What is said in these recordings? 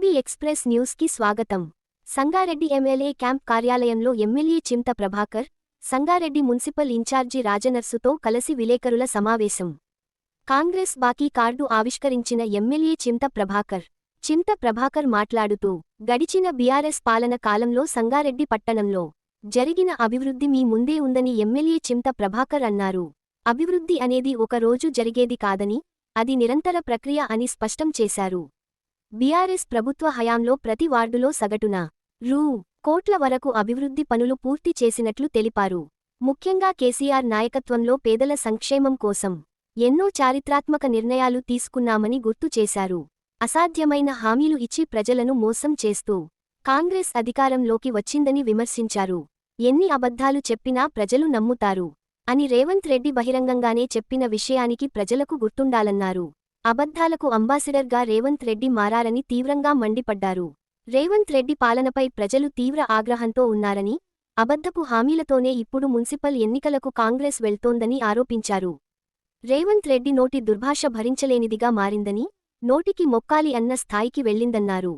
AB express న్యూస్కి స్వాగతం. Sangareddy MLA camp కార్యాలయంలో MLA Chinta Prabhakar Sangareddy municipal in charge రాజనర్సుతో కలిసి విలేకరుల సమావేశం. కాంగ్రెస్ బాకీ కార్డు ఆవిష్కరించిన ఎమ్మెల్యే చింత ప్రభాకర్ చింత ప్రభాకర్ మాట్లాడుతూ గడిచిన బీఆర్ఎస్ పాలన కాలంలో సంగారెడ్డి పట్టణంలో జరిగిన అభివృద్ధి మీ ముందే ఉందని ఎమ్మెల్యే చింత ప్రభాకర్ అన్నారు. అభివృద్ధి అనేది ఒక రోజు జరిగేది కాదని అది నిరంతర ప్రక్రియ అని స్పష్టం చేశారు. బీఆర్ఎస్ ప్రభుత్వ హయాంలో ప్రతి వార్డులో సగటున రూ. కోట్ల వరకు అభివృద్ధి పనులు పూర్తి చేసినట్లు తెలిపారు. ముఖ్యంగా కేసీఆర్ నాయకత్వంలో పేదల సంక్షేమం కోసం ఎన్నో చారిత్రాత్మక నిర్ణయాలు తీసుకున్నామని గుర్తు చేశారు. అసాధ్యమైన హామీలు ఇచ్చి ప్రజలను మోసం చేస్తూ కాంగ్రెస్ అధికారంలోకి వచ్చిందని విమర్శించారు. ఎన్ని అబద్ధాలు చెప్పినా ప్రజలు నమ్ముతారు అని రేవంత్ రెడ్డి బహిరంగంగానే చెప్పిన విషయానికి ప్రజలకు గుర్తుండాలన్నారు. అబద్ధాలకు అంబాసిడర్గా రేవంత్ రెడ్డి మారాలని తీవ్రంగా మండిపడ్డారు. రేవంత్ రెడ్డి పాలనపై ప్రజలు తీవ్ర ఆగ్రహంతో ఉన్నారని అబద్ధపు హామీలతోనే ఇప్పుడు మున్సిపల్ ఎన్నికలకు కాంగ్రెస్ వెళ్తోందని ఆరోపించారు. రేవంత్ రెడ్డి నోటి దుర్భాష భరించలేనిదిగా మారిందని నోటికి మొక్కాలి అన్న స్థాయికి వెళ్ళిందన్నారు.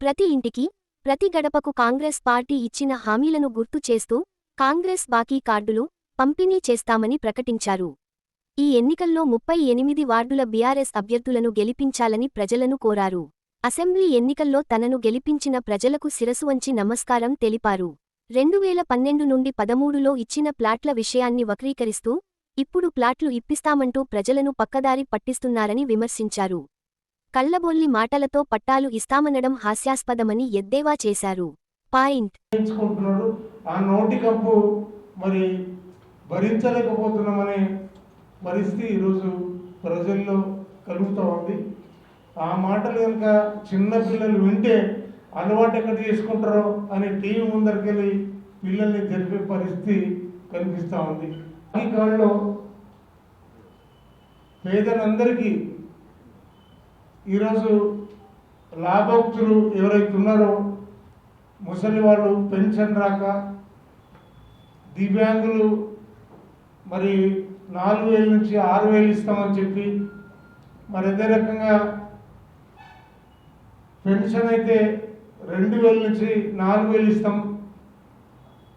ప్రతి ఇంటికి ప్రతి గడపకు కాంగ్రెస్ పార్టీ ఇచ్చిన హామీలను గుర్తు చేస్తూ కాంగ్రెస్ బాకీ కార్డులు పంపిణీ చేస్తామని ప్రకటించారు. ఈ ఎన్నికల్లో ముప్పై ఎనిమిది వార్డుల బీఆర్ఎస్ అభ్యర్థులను గెలిపించాలని ప్రజలను కోరారు. అసెంబ్లీ ఎన్నికల్లో తనను గెలిపించిన ప్రజలకు శిరసు వంచి నమస్కారం తెలిపారు. రెండువేల పన్నెండు నుండి పదమూడులో ఇచ్చిన ప్లాట్ల విషయాన్ని వక్రీకరిస్తూ ఇప్పుడు ప్లాట్లు ఇప్పిస్తామంటూ ప్రజలను పక్కదారి పట్టిస్తున్నారని విమర్శించారు. కళ్ళబొల్లి మాటలతో పట్టాలు ఇస్తామనడం హాస్యాస్పదమని ఎద్దేవా చేశారు. పాయింట్. ఆ నోటి మరి భరించలేకపోతున్నామని పరిస్థితి ఈరోజు ప్రజల్లో కలుగుతూ ఉంది. ఆ మాటలు కనుక చిన్నపిల్లలు వింటే అలవాటు ఎక్కడ చేసుకుంటారో అని టీవీ ముందరికెళ్ళి పిల్లల్ని జరిపే పరిస్థితి కనిపిస్తూ ఉంది. ఈ కాలంలో పేదలందరికీ ఈరోజు లాభోక్తులు ఎవరైతే ఉన్నారో ముసలి వాళ్ళు పెన్షన్ రాక దివ్యాంగులు మరి నాలుగు వేల నుంచి ఆరు వేలు ఇస్తామని చెప్పి మరి అదే రకంగా పెన్షన్ అయితే రెండు వేల నుంచి నాలుగు వేలు ఇస్తాం.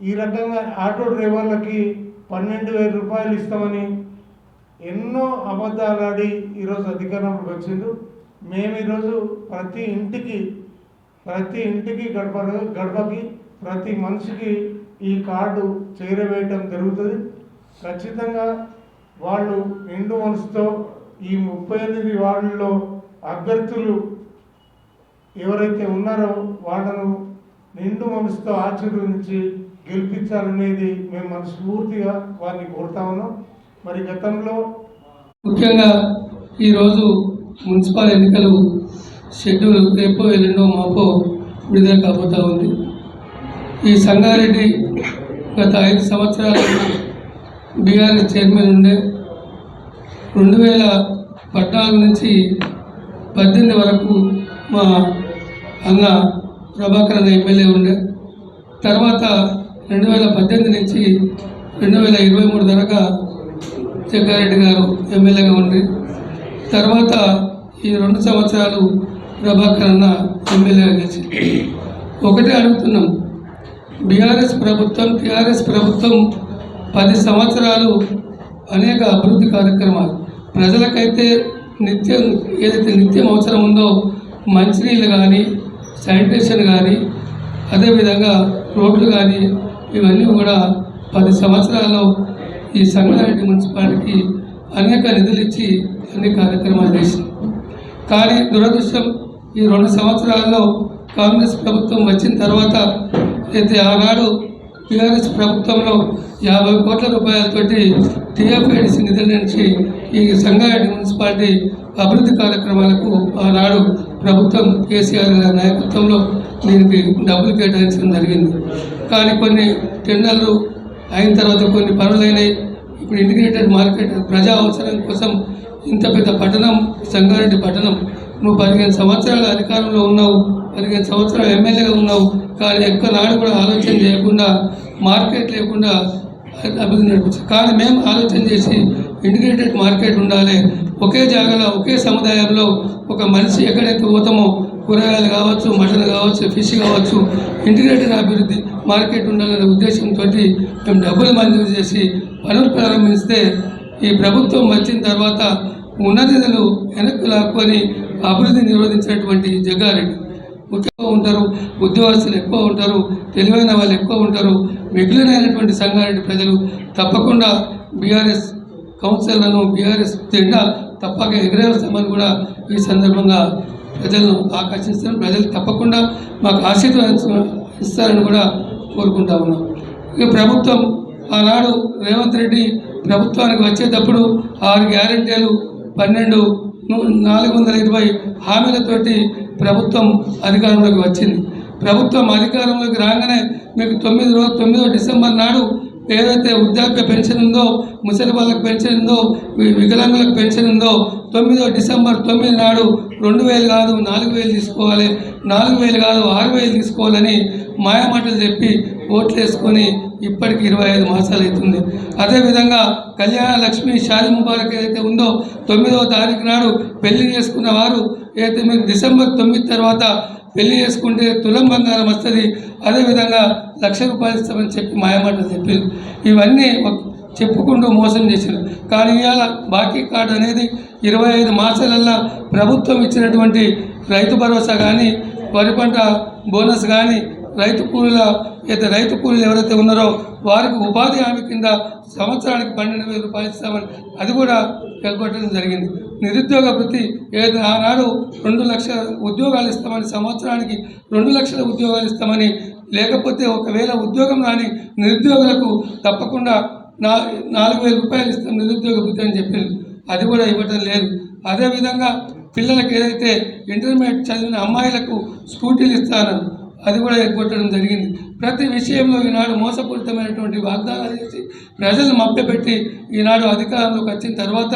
ఈ రకంగా ఆటో డ్రైవర్లకి పన్నెండు వేల రూపాయలు ఇస్తామని ఎన్నో అబద్ధాలు ఆడి ఈరోజు అధికారంలోకి వచ్చిండు మేము ఈరోజు ప్రతి ఇంటికి ప్రతి ఇంటికి గడప గడపకి ప్రతి మనిషికి ఈ కార్డు చేరవేయటం జరుగుతుంది. ఖచ్చితంగా వాళ్ళు నిండు మనసుతో ఈ ముప్పై ఎనిమిది వార్డుల్లో అభ్యర్థులు ఎవరైతే ఉన్నారో వాళ్ళను నిండు మనసుతో ఆశీర్వదించి గెలిపించాలనేది మేము మనస్ఫూర్తిగా వారిని కోరుతా ఉన్నాం. మరి గతంలో ముఖ్యంగా ఈరోజు మున్సిపల్ ఎన్నికలు షెడ్యూల్ రేపో ఎల్లుండో మాపో విడుదల కాబోతా ఉంది. ఈ సంగారెడ్డి గత ఐదు సంవత్సరాలు బీఆర్ఎస్ చైర్మన్ ఉండే రెండు వేల పద్నాలుగు నుంచి పద్దెనిమిది వరకు మా అన్న ప్రభాకర్ అన్న ఎమ్మెల్యే ఉండే. తర్వాత రెండు వేల పద్దెనిమిది నుంచి రెండు వేల ఇరవై మూడు దాకా జగ్గారెడ్డి గారు ఎమ్మెల్యేగా ఉండి తర్వాత ఈ రెండు సంవత్సరాలు ప్రభాకర్ అన్న ఎమ్మెల్యేగా గెలిచి ఒకటే అడుగుతున్నాం బీఆర్ఎస్ ప్రభుత్వం టీఆర్ఎస్ ప్రభుత్వం పది సంవత్సరాలు అనేక అభివృద్ధి కార్యక్రమాలు. ప్రజలకైతే నిత్యం ఏదైతే నిత్యం అవసరం ఉందో మంచినీళ్ళు కానీ శానిటేషన్ కానీ అదేవిధంగా రోడ్లు కానీ ఇవన్నీ కూడా పది సంవత్సరాల్లో ఈ సంగారెడ్డి మున్సిపాలిటీకి అనేక నిధులు ఇచ్చి అన్ని కార్యక్రమాలు చేసింది. కానీ దురదృష్టం ఈ రెండు సంవత్సరాల్లో కాంగ్రెస్ ప్రభుత్వం వచ్చిన తర్వాత అయితే ఆనాడు టీఆర్ఎస్ ప్రభుత్వంలో యాభై కోట్ల రూపాయలతోటి టీఎఫ్ఐడిసి నిధుల నుంచి ఈ సంగారెడ్డి మున్సిపాలిటీ అభివృద్ధి కార్యక్రమాలకు ఆనాడు ప్రభుత్వం కేసీఆర్ గారి నాయకత్వంలో దీనికి డబ్బులు కేటాయించడం జరిగింది. కానీ కొన్ని టెండర్లు అయిన తర్వాత కొన్ని పనులైనాయి. ఇప్పుడు ఇంటిగ్రేటెడ్ మార్కెట్ ప్రజా అవసరం కోసం ఇంత పెద్ద పట్టణం సంగారెడ్డి పట్టణం. నువ్వు పదిహేను సంవత్సరాల అధికారంలో ఉన్నావు పదిహేను సంవత్సరాలు ఎమ్మెల్యేగా ఉన్నావు. కానీ ఎక్క నాడు కూడా ఆలోచన చేయకుండా మార్కెట్ లేకుండా అభివృద్ధి నడిపించారు కానీ మేము ఆలోచన చేసి ఇంటిగ్రేటెడ్ మార్కెట్ ఉండాలి. ఒకే జాగాలో ఒకే సముదాయంలో ఒక మనిషి ఎక్కడైతే పోతామో కూరగాయలు కావచ్చు మటన్ కావచ్చు ఫిష్ కావచ్చు ఇంటిగ్రేటెడ్ అభివృద్ధి మార్కెట్ ఉండాలనే ఉద్దేశంతో మేము డబ్బులు మంజూరు చేసి పనులు ప్రారంభిస్తే ఈ ప్రభుత్వం వచ్చిన తర్వాత ఉన్నతిలు వెనక్కి లాక్కొని అభివృద్ధి నిరోధించినటువంటి జగ్గారెడ్డి. ముఖ్యంగా ఉంటారు ఉద్యోగస్తులు ఎక్కువ ఉంటారు తెలివైన వాళ్ళు ఎక్కువ ఉంటారు. మిగిలినటువంటి సంగారెడ్డి ప్రజలు తప్పకుండా బీఆర్ఎస్ కౌన్సిలర్లను బీఆర్ఎస్ జెండా తప్పక ఎగరేస్తామని కూడా ఈ సందర్భంగా ప్రజలను ఆకర్షిస్తాను ప్రజలు తప్పకుండా మాకు ఆశీర్వాదం ఇస్తారని కూడా కోరుకుంటా ఉన్నాం. ఇక ప్రభుత్వం ఆనాడు రేవంత్ రెడ్డి ప్రభుత్వానికి వచ్చేటప్పుడు ఆరు గ్యారెంటీలు పన్నెండు నాలుగు వందల ఇరవై హామీలతోటి ప్రభుత్వం అధికారంలోకి వచ్చింది. ప్రభుత్వం అధికారంలోకి రాగానే మీకు తొమ్మిది రోజు తొమ్మిదో డిసెంబర్ నాడు ఏదైతే వృద్ధాప్య పెన్షన్ ఉందో ముసలి వాళ్ళకి పెన్షన్ ఉందో వికలాంగులకు పెన్షన్ ఉందో తొమ్మిదో డిసెంబర్ తొమ్మిది నాడు రెండు వేలు కాదు నాలుగు వేలు తీసుకోవాలి నాలుగు వేలు కాదు ఆరు వేలు తీసుకోవాలని మాయమాటలు చెప్పి ఓట్లు వేసుకొని ఇప్పటికి ఇరవై ఐదు మాసాలు అవుతుంది. అదేవిధంగా కళ్యాణ లక్ష్మి షాది ముబారక్ ఏదైతే ఉందో తొమ్మిదవ తారీఖు నాడు పెళ్ళి చేసుకున్న వారు ఏదైతే మీరు డిసెంబర్ తొమ్మిది తర్వాత పెళ్ళి చేసుకుంటే తులం బంగారం వస్తుంది అదేవిధంగా లక్ష రూపాయలు ఇస్తామని చెప్పి మాయమాటలు చెప్పారు ఇవన్నీ చెప్పుకుంటూ మోసం చేశారు. కానీ ఇవాళ బాకీ కార్డు అనేది ఇరవై ఐదు మాసాలల్లా ప్రభుత్వం ఇచ్చినటువంటి రైతు భరోసా కానీ వరి పంట బోనస్ కానీ రైతు కూలీల అయితే రైతు కూలీలు ఎవరైతే ఉన్నారో వారికి ఉపాధి హామీ కింద సంవత్సరానికి పన్నెండు వేల రూపాయలు ఇస్తామని అది కూడా పేర్కొట్టడం జరిగింది. నిరుద్యోగ వృత్తి ఏదైతే ఆనాడు రెండు లక్షల ఉద్యోగాలు ఇస్తామని సంవత్సరానికి రెండు లక్షల ఉద్యోగాలు ఇస్తామని లేకపోతే ఒకవేళ ఉద్యోగం రాని నిరుద్యోగులకు తప్పకుండా నా నాలుగు వేల రూపాయలు ఇస్తాం నిరుద్యోగ వృత్తి అని చెప్పారు అది కూడా ఇవ్వటం లేదు. అదేవిధంగా పిల్లలకు ఏదైతే ఇంటర్మీడియట్ చదివిన అమ్మాయిలకు స్కూటీలు ఇస్తానని అది కూడా ఎగ్గొట్టడం జరిగింది. ప్రతి విషయంలో ఈనాడు మోసపూరితమైనటువంటి వాగ్దానాలు చేసి ప్రజలను మభ్యపెట్టి ఈనాడు అధికారంలోకి వచ్చిన తర్వాత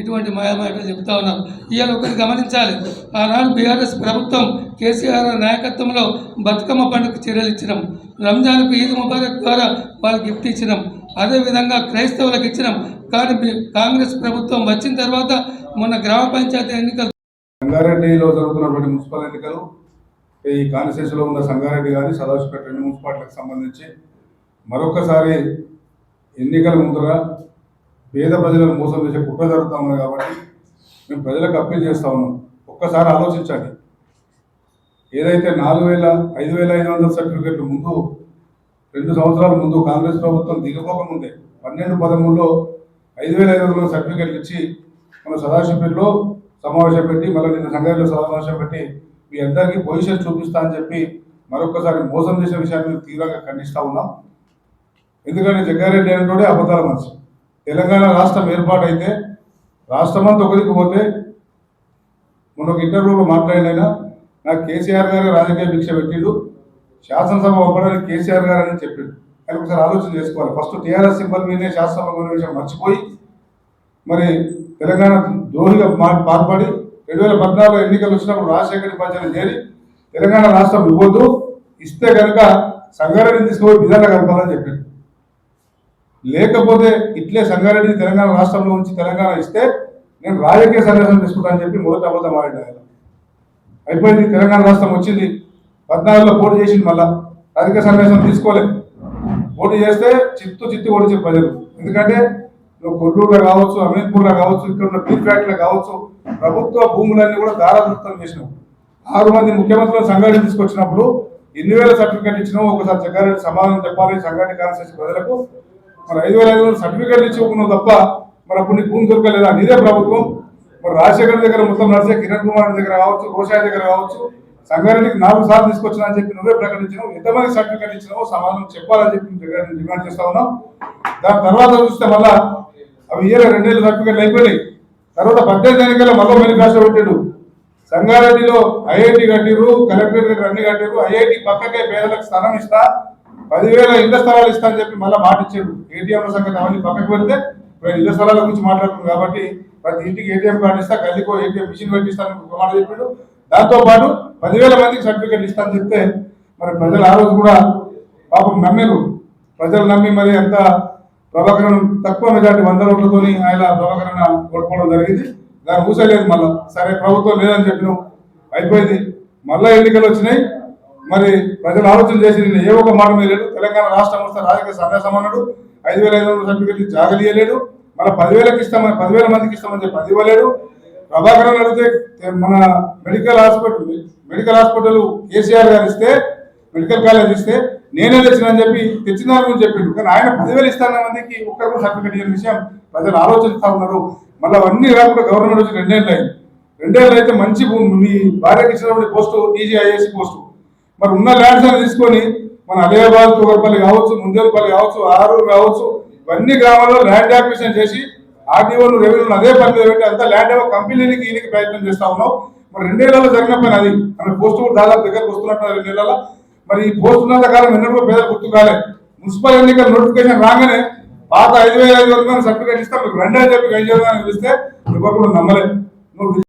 ఇటువంటి మాయమాటలు చెబుతా ఉన్నారు. ఇవాళ ఒకటి గమనించాలి ఆనాడు బీఆర్ఎస్ ప్రభుత్వం కేసీఆర్ నాయకత్వంలో బతుకమ్మ పండుగ చర్యలు ఇచ్చినాం. రంజాన్కు ఈద్ ముబారక్ ద్వారా వాళ్ళు గిఫ్ట్ ఇచ్చినాం. అదేవిధంగా క్రైస్తవులకు ఇచ్చినాం. కానీ కాంగ్రెస్ ప్రభుత్వం వచ్చిన తర్వాత మొన్న గ్రామ పంచాయతీ ఎన్నికలు రంగారెడ్డిలో జరుగుతున్నటువంటి మున్సిపల్ ఎన్నికలు ఈ కాన్స్టిట్యూన్సీలో ఉన్న సంగారెడ్డి కానీ సదాశివపేట రెండు మున్సిపాలిటీలకు సంబంధించి మరొకసారి ఎన్నికల ముందుగా పేద ప్రజలను మోసం చేసే కుట్ర జరుగుతూ ఉంది కాబట్టి మేము ప్రజలకు అప్పీల్ చేస్తూ ఉన్నాం. ఒక్కసారి ఆలోచించండి. ఏదైతే నాలుగు వేల ఐదు వేల ఐదు వందల సర్టిఫికెట్లు ముందు రెండు సంవత్సరాల ముందు కాంగ్రెస్ ప్రభుత్వం దిగపోకముందే పన్నెండు పదమూడులో ఐదు వేల ఐదు వందల సర్టిఫికెట్లు ఇచ్చి మన సదాశివపేటలో సమావేశం పెట్టి మళ్ళీ నిన్న సంగారెడ్డిలో సమావేశం పెట్టి మీ అందరికీ పొజిషన్ చూపిస్తా అని చెప్పి మరొకసారి మోసం చేసే విషయాన్ని తీవ్రంగా ఖండిస్తూ ఉన్నాం. ఎందుకంటే జగ్గారెడ్డి అనేటువంటి అబద్ధాల మనిషి. తెలంగాణ రాష్ట్రం ఏర్పాటైతే రాష్ట్రం అంతా ఒకరికి పోతే మొన్న ఒక ఇంటర్వ్యూలో మాట్లాడినైనా నాకు కేసీఆర్ గారు రాజకీయ భిక్ష పెట్టిండు శాసనసభ పంపడానికి కేసీఆర్ గారు అని చెప్పిండు. కానీ ఒకసారి ఆలోచన చేసుకోవాలి. ఫస్ట్ టీఆర్ఎస్ సింబల్ మీదే శాసనసభ విషయం మర్చిపోయి మరి తెలంగాణ ద్రోహిగా మా పాల్పడి రెండు వేల పద్నాలుగు ఎన్నికలు వచ్చినప్పుడు రాజశేఖర్ ఉపాధ్యాయులు చేరి తెలంగాణ రాష్ట్రం ఇవ్వద్దు ఇస్తే కనుక సంగారెడ్డిని తీసుకుపోయి విధానం కలపాలని చెప్పిండు. లేకపోతే ఇట్లే సంగారెడ్డిని తెలంగాణ రాష్ట్రంలో ఉంచి తెలంగాణ ఇస్తే నేను రాజకీయ సన్యాసం తీసుకుంటానని చెప్పి మొదట అబద్ధం ఆడాడు ఆయన. అయిపోయింది తెలంగాణ రాష్ట్రం వచ్చింది. పద్నాలుగులో పోటీ చేసింది మళ్ళా. రాజకీయ సన్యాసం తీసుకోలేదు పోటీ చేస్తే చిత్తు చిత్తు ఓడించే ప్రజలు. ఎందుకంటే కొల్లూరులో కావచ్చు అమీన్పూర్లో కావచ్చు ఇక్కడ ఉన్న బీర్ కావచ్చు ప్రభుత్వ భూములన్నీ కూడా దారాదృతం చేసినాం ఆరు మంది ముఖ్యమంత్రులు సంఘటన తీసుకొచ్చినప్పుడు ఎన్ని వేల సర్టిఫికెట్ ఇచ్చినావు ఒకసారి సంగారెడ్డి సమాధానం చెప్పాలి సంఘటన కాన్స్టిట్యూన్సీ ప్రజలకు. మరి ఐదు వేల ఐదు వందల సర్టిఫికెట్లు ఇచ్చుకున్నావు తప్ప మరి అప్పుడు నీకు భూమి దొరకలేదా? నీదే ప్రభుత్వం. మరి రాజశేఖర్ దగ్గర మొత్తం నడిచే కిరణ్ కుమార్ దగ్గర కావచ్చు రోషాయ్ దగ్గర కావచ్చు సంగారెడ్డికి నాలుగు సార్లు తీసుకొచ్చినా అని చెప్పి నువ్వే ప్రకటించినావు. ఎంతమంది సర్టిఫికెట్ ఇచ్చినావో సమాధానం చెప్పాలని చెప్పి డిమాండ్ చేస్తా ఉన్నాం దాని తర్వాత చూస్తే మళ్ళా అవి ఇయ్యలే రెండేళ్ళు సర్టిఫికెట్లు అయిపోయినాయి. తర్వాత పద్దెనిమిది ఎన్నికల్లో మళ్ళీ మేనిఫెస్టో పెట్టాడు. సంగారెడ్డిలో ఐఐటి కట్టిరు కలెక్టరేట్ అన్ని కట్టిరు ఐఐటి పక్కకే పేదలకు స్థలం ఇస్తా పదివేల ఇళ్ళ స్థలాలు ఇస్తా అని చెప్పి మళ్ళీ మాట ఇచ్చాడు. ఏటీఎం సంగతి అవన్నీ పక్కకు పెడితే ఇప్పుడు ఇళ్ళ స్థలాల గురించి మాట్లాడుతున్నాం కాబట్టి ప్రతి ఇంటికి ఏటీఎం కార్డు ఇస్తా గల్లీకో ఏటీఎం మిషన్ పెట్టిస్తాను ఒక మాట చెప్పాడు. దాంతోపాటు పదివేల మందికి సర్టిఫికెట్ ఇస్తాను చెప్తే మరి ప్రజలు ఆ రోజు కూడా పాపం నమ్మిరు ప్రజలు నమ్మి మరి అంత ప్రభాకరన్ తక్కువ మెజార్టీ వంద ఓట్లతోని ఆయన ప్రభాకరణ కోల్పోవడం జరిగింది. దాన్ని ఊసలేదు మళ్ళా. సరే ప్రభుత్వం లేదని చెప్పినాం. అయిపోయింది. మళ్ళా ఎన్నికలు వచ్చినాయి. మరి ప్రజలు ఆలోచన చేసి నిన్న ఏ ఒక్క మాట మీద లేడు. తెలంగాణ రాష్ట్రం వస్తే రాజకీయ సందేశం అన్నాడు ఐదు వేల ఐదు వందల సర్టిఫికెట్లు జాగలియలేడు మళ్ళీ పదివేలకు ఇస్తామని పదివేల మందికి ఇస్తామని చెప్పి అది ఇవ్వలేడు. ప్రభాకరన్ అడిగితే మన medical hospital medical hospital KCR garu ఇస్తే మెడికల్ కాలేజ్ ఇస్తే నేనే తెచ్చినని చెప్పి తెచ్చిన గురించి చెప్పిండు. కానీ ఆయన పదివేలు ఇస్తాన్న మందికి ఒక్కరు సర్టిఫికేట్ ఇచ్చిన విషయం ప్రజలు ఆలోచిస్తా ఉన్నారు. మళ్ళీ అవన్నీ రాకుండా గవర్నమెంట్ వచ్చి రెండేళ్ళు అయింది. రెండేళ్ళు అయితే మంచి మీ భార్యకి ఇచ్చినటువంటి పోస్టు టీజీఐఎస్ పోస్టు. మరి ఉన్న ల్యాండ్స్ అని తీసుకొని మన అలియాబాద్ తూగర్పల్లి కావచ్చు ముందేపల్లి కావచ్చు ఆరూరు కావచ్చు ఇవన్నీ గ్రామాల్లో ల్యాండ్ యాక్విజిషన్ చేసి ఆర్డీఓలు రెవెన్యూ అదే పని మీద పెట్టి అంతా ల్యాండ్ ఏవో కంపెనీలకి ఈయనకి ప్రయత్నం చేస్తా ఉన్నావు మరి రెండేళ్ళలో జరిగిన పని అది. మన పోస్టు కూడా దాదాపు దగ్గరకు వస్తున్నట్టు రెండేళ్ళలో మరి ఈ పోస్తున్నంత కాలం ఎన్నడూ పేద గుర్తు కాలే మున్సిపల్ ఎన్నికల నోటిఫికేషన్ రాగానే పాత ఐదు వేల ఐదు వందల సర్టిఫికేట్ ఇస్తాం మీకు రెండే చెప్పి గంజాలని పిలిస్తే ఎవరు నమ్మలేదు నువ్వు